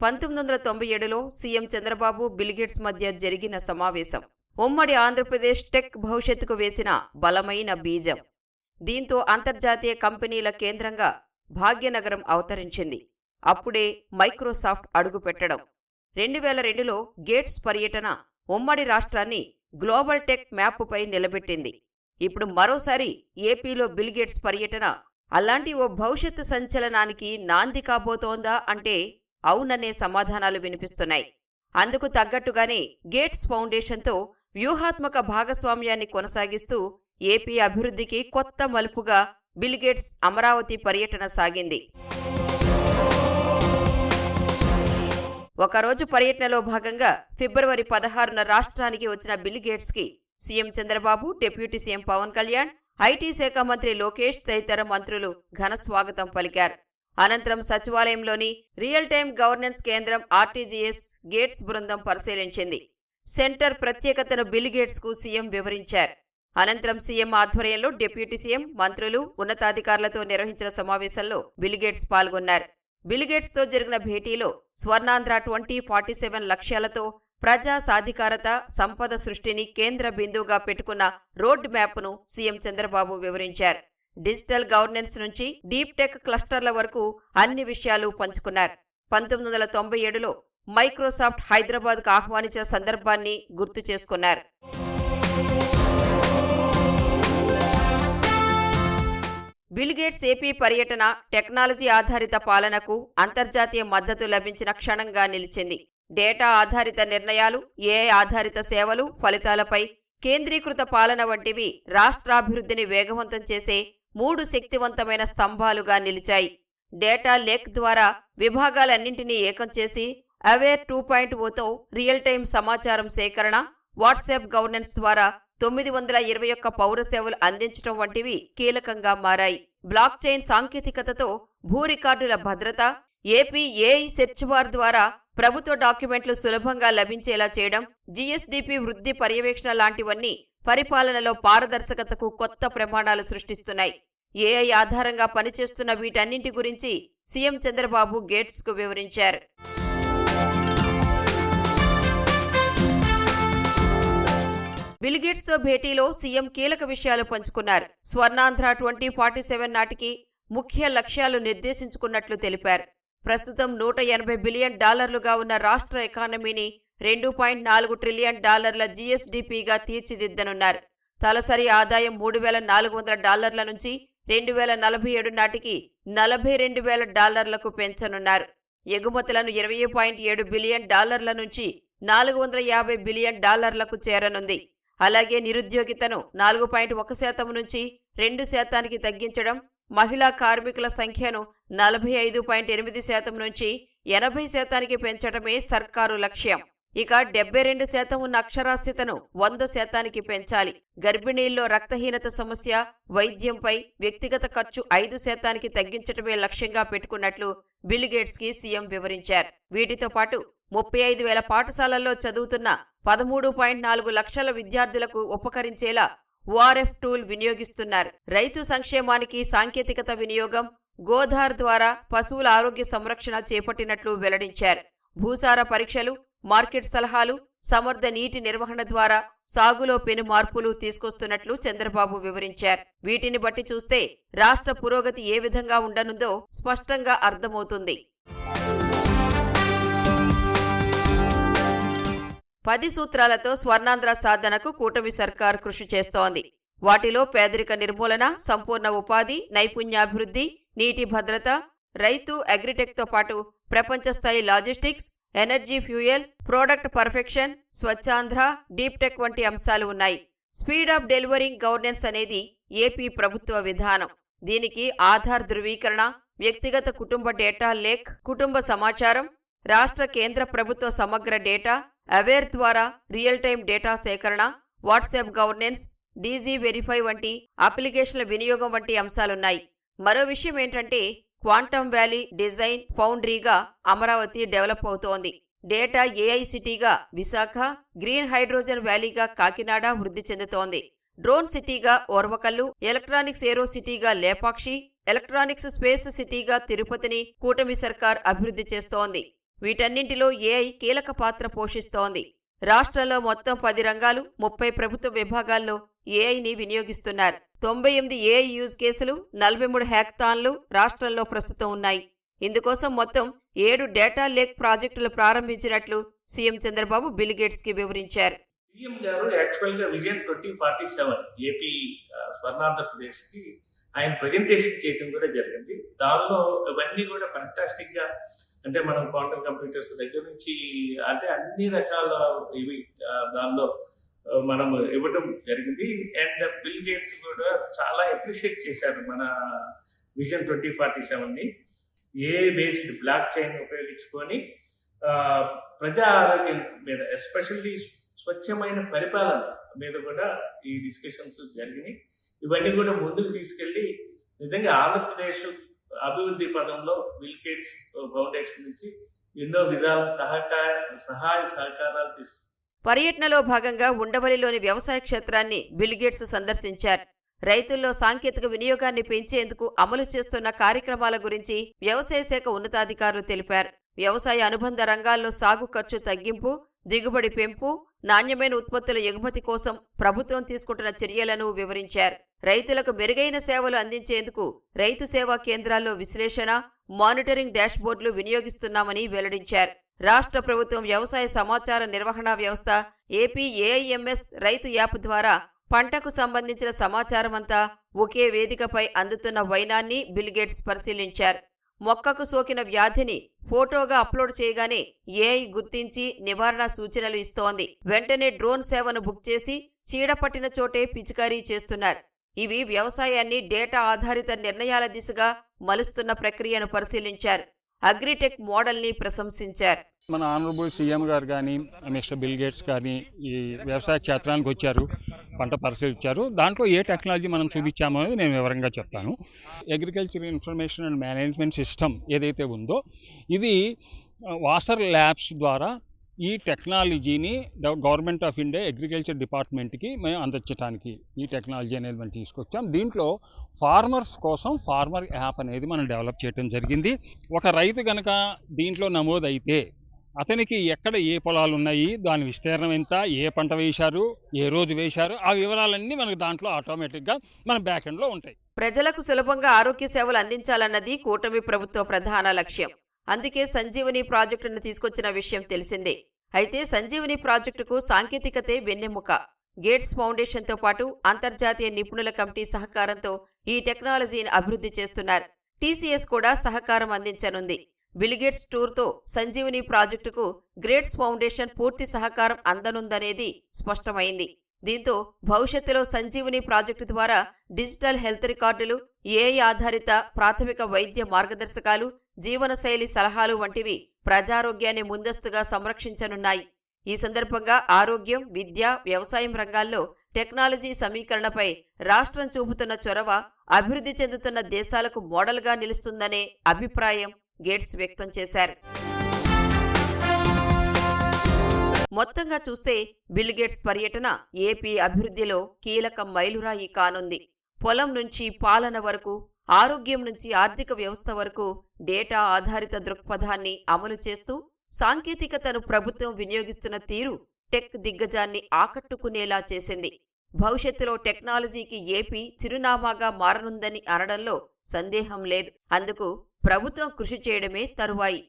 పంతొమ్మిది వందల తొంభై ఏడులో సీఎం చంద్రబాబు బిల్గేట్స్ మధ్య జరిగిన సమావేశం. ఉమ్మడి ఆంధ్రప్రదేశ్ టెక్ భవిష్యత్తుకు వేసిన బలమైన బీజం. దీంతో అంతర్జాతీయ కంపెనీల కేంద్రంగా భాగ్యనగరం అవతరించింది. అప్పుడే మైక్రోసాఫ్ట్ అడుగుపెట్టడం. రెండు వేల రెండులో గేట్స్ పర్యటన ఉమ్మడి రాష్ట్రాన్ని గ్లోబల్ టెక్ మ్యాప్పై నిలబెట్టింది. ఇప్పుడు మరోసారి ఏపీలో బిల్గేట్స్ పర్యటన అలాంటి ఓ భవిష్యత్తు సంచలనానికి నాంది కాబోతోందా అంటే అవుననే సమాధానాలు వినిపిస్తున్నాయి. అందుకు తగ్గట్టుగానే గేట్స్ ఫౌండేషన్తో వ్యూహాత్మక భాగస్వామ్యాన్ని కొనసాగిస్తూ ఏపీ అభివృద్ధికి కొత్త మలుపుగా బిల్గేట్స్ అమరావతి పర్యటన సాగింది. ఒకరోజు పర్యటనలో భాగంగా ఫిబ్రవరి పదహారున రాష్ట్రానికి వచ్చిన Bill గేట్స్కి CM Chandrababu deputy CM Pawan Kalyan IT శాఖ మంత్రి లోకేష్ తదితర మంత్రులు ఘన స్వాగతం పలికారు. అనంతరం సచివాలయంలోని రియల్ టైం గవర్నెన్స్ కేంద్రం ఆర్టీజీఎస్ గేట్స్ బృందం పరిశీలించింది. సెంటర్ ప్రత్యేకతను బిల్ గేట్స్కు సీఎం వివరించారు. అనంతరం సీఎం ఆధ్వర్యంలో డిప్యూటీ సీఎం మంత్రులు ఉన్నతాధికారులతో నిర్వహించిన సమావేశంలో బిల్గేట్స్ పాల్గొన్నారు. బిలిగేట్స్తో జరిగిన భేటీలో స్వర్ణాంధ్ర ట్వంటీ ఫార్టీ సెవెన్ లక్ష్యాలతో ప్రజా సాధికారత సంపద సృష్టిని కేంద్ర బిందువుగా పెట్టుకున్న రోడ్ మ్యాప్ను సీఎం చంద్రబాబు వివరించారు. డిజిటల్ గవర్నెన్స్ నుంచి డీప్ టెక్ క్లస్టర్ల వరకు అన్ని విషయాలు పంచుకున్నారు. పంతొమ్మిది వందల తొంభై ఏడులో మైక్రోసాఫ్ట్ హైదరాబాద్కు ఆహ్వానించిన సందర్భాన్ని గుర్తు చేసుకున్నారు. బిల్గేట్స్ ఏపీ పర్యటన టెక్నాలజీ ఆధారిత పాలనకు అంతర్జాతీయ మద్దతు లభించిన క్షణంగా నిలిచింది. డేటా ఆధారిత నిర్ణయాలు ఏఐ ఆధారిత సేవలు ఫలితాలపై కేంద్రీకృత పాలన వంటివి రాష్ట్రాభివృద్ధిని వేగవంతం చేసే మూడు శక్తివంతమైన స్తంభాలుగా నిలిచాయి. డేటా లేక్ ద్వారా విభాగాలన్నింటినీ ఏకం చేసి అవేర్ టూ పాయింట్ ఓతో రియల్ టైం సమాచారం సేకరణ వాట్సాప్ గవర్నెన్స్ ద్వారా తొమ్మిది వందల ఇరవై ఒక్క పౌర సేవలు అందించడం వంటివి కీలకంగా మారాయి. బ్లాక్ చైన్ సాంకేతికతతో భూ రికార్డుల భద్రత ఏపీ ఏఐ సెర్చ్ బార్ ద్వారా ప్రభుత్వ డాక్యుమెంట్లు సులభంగా లభించేలా చేయడం జీఎస్డీపీ వృద్ధి పర్యవేక్షణ లాంటివన్నీ పరిపాలనలో పారదర్శకతకు కొత్త ప్రమాణాలు సృష్టిస్తున్నాయి. ఏఐ ఆధారంగా పనిచేస్తున్న వీటన్నింటి గురించి సీఎం చంద్రబాబు గేట్స్కు వివరించారు. బిల్గేట్స్తో భేటీలో సీఎం కీలక విషయాలు పంచుకున్నారు. స్వర్ణాంధ్ర ట్వంటీ ఫార్టీ సెవెన్ నాటికి ముఖ్య లక్ష్యాలు నిర్దేశించుకున్నట్లు తెలిపారు. ప్రస్తుతం నూట ఎనభై బిలియన్ డాలర్లుగా ఉన్న రాష్ట్ర ఎకానమీని రెండు పాయింట్ నాలుగు ట్రిలియన్ డాలర్ల జీఎస్డిపిగా తీర్చిదిద్దనున్నారు. తలసరి ఆదాయం మూడు వేల నాలుగు వందల డాలర్ల నుంచి రెండు వేల నలభై ఏడు నాటికి నలభై రెండు వేల డాలర్లకు పెంచనున్నారు. ఎగుమతులను ఇరవై పాయింట్ ఏడు బిలియన్ డాలర్ల నుంచి నాలుగు వందల యాభై బిలియన్ డాలర్లకు చేరనుంది. అలాగే నిరుద్యోగితను నాలుగు పాయింట్ ఒక శాతం నుంచి రెండు శాతానికి తగ్గించడం మహిళా కార్మికుల సంఖ్యను నలభై ఐదు పాయింట్ ఎనిమిది శాతం నుంచి ఎనభై శాతానికి పెంచడమే సర్కారు లక్ష్యం. ఇక డెబ్బై రెండు శాతం ఉన్న అక్షరాస్యతను వంద శాతానికి పెంచాలి. గర్భిణీల్లో రక్తహీనత సమస్య వైద్యంపై వ్యక్తిగత ఖర్చు ఐదు శాతానికి తగ్గించడమే లక్ష్యంగా పెట్టుకున్నట్లు బిల్గేట్స్కి సీఎం వివరించారు. వీటితో పాటు ముప్పై ఐదు వేల పాఠశాలల్లో చదువుతున్న పదమూడు పాయింట్ నాలుగు లక్షల విద్యార్థులకు ఉపకరించేలా ఓఆర్ఎఫ్ టూల్ వినియోగిస్తున్నారు. రైతు సంక్షేమానికి సాంకేతికత వినియోగం గోధార్ ద్వారా పశువుల ఆరోగ్య సంరక్షణ చేపట్టినట్లు వెల్లడించారు. భూసార పరీక్షలు మార్కెట్ సలహాలు సమర్థ నీటి నిర్వహణ ద్వారా సాగులో పెను మార్పులు తీసుకొస్తున్నట్లు చంద్రబాబు వివరించారు. వీటిని బట్టి చూస్తే రాష్ట్ర పురోగతి ఏ విధంగా ఉండనుందో స్పష్టంగా అర్థమవుతుంది. పది సూత్రాలతో స్వర్ణాంధ్ర సాధనకు కూటమి సర్కార్ కృషి చేస్తోంది. వాటిలో పేదరిక నిర్మూలన సంపూర్ణ ఉపాధి నైపుణ్యాభివృద్ధి నీటి భద్రత రైతు అగ్రిటెక్తో పాటు ప్రపంచ స్థాయి logistics energy fuel product perfection Swachhandhra deep tech వంటి అంశాలు ఉన్నాయి. స్పీడ్ ఆఫ్ డెలివరింగ్ గవర్నెన్స్ అనేది ఏపీ ప్రభుత్వ విధానం. దీనికి ఆధార్ ధృవీకరణ వ్యక్తిగత కుటుంబ డేటా లేక్ కుటుంబ సమాచారం రాష్ట్ర కేంద్ర ప్రభుత్వ సమగ్ర డేటా అవేర్ ద్వారా రియల్ టైం డేటా సేకరణ వాట్సాప్ గవర్నెన్స్ డీజీ వెరిఫై వంటి అప్లికేషన్ల వినియోగం వంటి అంశాలున్నాయి. మరో విషయం ఏంటంటే క్వాంటమ్ వ్యాలీ డిజైన్ ఫౌండ్రీగా అమరావతి డెవలప్ అవుతోంది. డేటా ఏఐ సిటీగా విశాఖ గ్రీన్ హైడ్రోజన్ వ్యాలీగా కాకినాడ వృద్ధి చెందుతోంది. డ్రోన్ సిటీగా ఓర్వకల్లు ఎలక్ట్రానిక్స్ ఏరో సిటీగా లేపాక్షి ఎలక్ట్రానిక్స్ స్పేస్ సిటీగా తిరుపతిని కూటమి సర్కార్ అభివృద్ధి చేస్తోంది. వీటన్నింటిలో ఏఐ కీలక పాత్ర పోషిస్తోంది. రాష్ట్రంలో మొత్తం పది రంగాలు ముప్పై ప్రభుత్వ విభాగాల్లో ఏఐని వినియోగిస్తున్నారు. తొంభై ఎనిమిది ఏఐ యూజ్ కేసులు నలభై మూడు హ్యాక్థాన్లు రాష్ట్రంలో ప్రస్తుతం ఉన్నాయి. ఇందుకోసం మొత్తం ఏడు డేటా లేక్ ప్రాజెక్టులు ప్రారంభించినట్లు సీఎం చంద్రబాబు బిల్గేట్స్కి వివరించారు. సీఎం గారు యాక్చువల్గా vision twenty forty seven AP స్వర్ణాంధ్రప్రదేశ్కి ఆయన ప్రజెంటేషన్ చేయడం కూడా జరిగింది. దానిలో ఇవన్నీ కూడా ఫంటాస్టిక్గా అంటే మనం క్వాంటమ్ కంప్యూటర్స్ దగ్గర నుంచి అంటే అన్ని రకాల ఇవి దానిలో మనం ఇవ్వటం జరిగింది. అండ్ బిల్ గేట్స్ కూడా చాలా అప్రిషియేట్ చేశారు మన విజన్ ట్వంటీ ఫార్టీ సెవెన్ని. ఏ బేస్డ్ బ్లాక్ చైన్ ఉపయోగించుకొని ప్రజా ఆరోగ్యం మీద ఎస్పెషల్లీ స్వచ్ఛమైన పరిపాలన మీద కూడా ఈ డిస్కషన్స్ జరిగినాయి. ఇవన్నీ కూడా ముందుకు తీసుకెళ్ళి నిజంగా ఆంధ్రప్రదేశ్ అభివృద్ధి పదంలో బిల్ గేట్స్ ఫౌండేషన్ నుంచి ఎన్నో విధాల సహకార సహాయ సహకారాలు తీసుకు పర్యటనలో భాగంగా ఉండవల్లిలోని వ్యవసాయ క్షేత్రాన్ని బిల్గేట్స్ సందర్శించారు. రైతుల్లో సాంకేతిక వినియోగాన్ని పెంచేందుకు అమలు చేస్తున్న కార్యక్రమాల గురించి వ్యవసాయ శాఖ ఉన్నతాధికారులు తెలిపారు. వ్యవసాయ అనుబంధ రంగాల్లో సాగు ఖర్చు తగ్గింపు దిగుబడి పెంపు నాణ్యమైన ఉత్పత్తుల ఎగుమతి కోసం ప్రభుత్వం తీసుకుంటున్న చర్యలను వివరించారు. రైతులకు మెరుగైన సేవలు అందించేందుకు రైతు సేవా కేంద్రాల్లో విశ్లేషణ మానిటరింగ్ డాష్బోర్డులు వినియోగిస్తున్నామని వెల్లడించారు. రాష్ట్ర ప్రభుత్వం వ్యవసాయ సమాచార నిర్వహణ వ్యవస్థ ఏపీ ఏఐఎంఎస్ రైతు యాప్ ద్వారా పంటకు సంబంధించిన సమాచారమంతా ఒకే వేదికపై అందుతున్న వైనాన్ని బిల్గేట్స్ పరిశీలించారు. మొక్కకు సోకిన వ్యాధిని ఫోటోగా అప్లోడ్ చేయగానే ఏఐ గుర్తించి నివారణ సూచనలు ఇస్తోంది. వెంటనే డ్రోన్ సేవను బుక్ చేసి చీడపట్టిన చోటే పిచికారీ చేస్తున్నారు. ఇవి వ్యవసాయాన్ని డేటా ఆధారిత నిర్ణయాల దిశగా మలుస్తున్న ప్రక్రియను పరిశీలించారు. అగ్రిటెక్ మోడల్ని ప్రశంసించారు. మన ఆనరబుల్ సీఎం గారు కానీ మిస్టర్ బిల్ గేట్స్ కానీ ఈ వ్యవసాయ క్షేత్రానికి వచ్చారు పంట పరిశీలించారు. దాంట్లో ఏ టెక్నాలజీ మనం చూపించామో అనేది నేను వివరంగా చెప్తాను. Agriculture information and management system ఏదైతే ఉందో ఇది వాసర్ ల్యాబ్స్ ద్వారా ఈ టెక్నాలజీని గవర్నమెంట్ ఆఫ్ ఇండియా అగ్రికల్చర్ డిపార్ట్మెంట్కి మేము అందించడానికి ఈ టెక్నాలజీ అనేది మనం తీసుకొచ్చాం. దీంట్లో ఫార్మర్స్ కోసం ఫార్మర్ యాప్ అనేది మనం డెవలప్ చేయడం జరిగింది. ఒక రైతు కనుక దీంట్లో నమోదైతే అతనికి ఎక్కడ ఏ పొలాలు ఉన్నాయి దాని విస్తీర్ణం ఎంత ఏ పంట వేశారు ఏ రోజు వేశారు ఆ వివరాలన్నీ మనకు దాంట్లో ఆటోమేటిక్గా మన బ్యాక్ ఎండ్లో ఉంటాయి. ప్రజలకు సులభంగా ఆరోగ్య సేవలు అందించాలన్నది కూటమి ప్రభుత్వ ప్రధాన లక్ష్యం. అందుకే సంజీవని ప్రాజెక్టును తీసుకొచ్చిన విషయం తెలిసిందే. అయితే సంజీవని ప్రాజెక్టుకు సాంకేతికతే వెన్నెముక. గేట్స్ ఫౌండేషన్తో పాటు అంతర్జాతీయ నిపుణుల కమిటీ సహకారంతో ఈ టెక్నాలజీని అభివృద్ధి చేస్తున్నారు. టీసీఎస్ కూడా సహకారం అందించనుంది. బిలిగేట్స్ టూర్తో సంజీవని ప్రాజెక్టుకు గ్రేట్స్ ఫౌండేషన్ పూర్తి సహకారం అందనుందనేది స్పష్టమైంది. దీంతో భవిష్యత్తులో సంజీవని ప్రాజెక్టు ద్వారా డిజిటల్ హెల్త్ రికార్డులు ఏఐ ఆధారిత ప్రాథమిక వైద్య మార్గదర్శకాలు జీవనశైలి సలహాలు వంటివి ప్రజారోగ్యాన్ని ముందస్తుగా సంరక్షించనున్నాయి. ఈ సందర్భంగా ఆరోగ్యం విద్య వ్యవసాయం రంగాల్లో టెక్నాలజీ సమీకరణపై రాష్ట్రం చూపుతున్న చొరవ అభివృద్ధి చెందుతున్న దేశాలకు మోడల్గా నిలుస్తుందనే అభిప్రాయం గేట్స్ వ్యక్తం చేశారు. మొత్తంగా చూస్తే బిల్ గేట్స్ పర్యటన ఏపీ అభివృద్ధిలో కీలక మైలురాయి కానుంది. పొలం నుంచి పాలన వరకు ఆరోగ్యం నుంచి ఆర్థిక వ్యవస్థ వరకు డేటా ఆధారిత దృక్పథాన్ని అమలు చేస్తూ సాంకేతికతను ప్రభుత్వం వినియోగిస్తున్న తీరు టెక్ దిగ్గజాన్ని ఆకట్టుకునేలా చేసింది. భవిష్యత్తులో టెక్నాలజీకి ఏపీ చిరునామాగా మారనుందని అనడంలో సందేహం లేదు. అందుకు ప్రభుత్వం కృషి చేయడమే తరువాయి.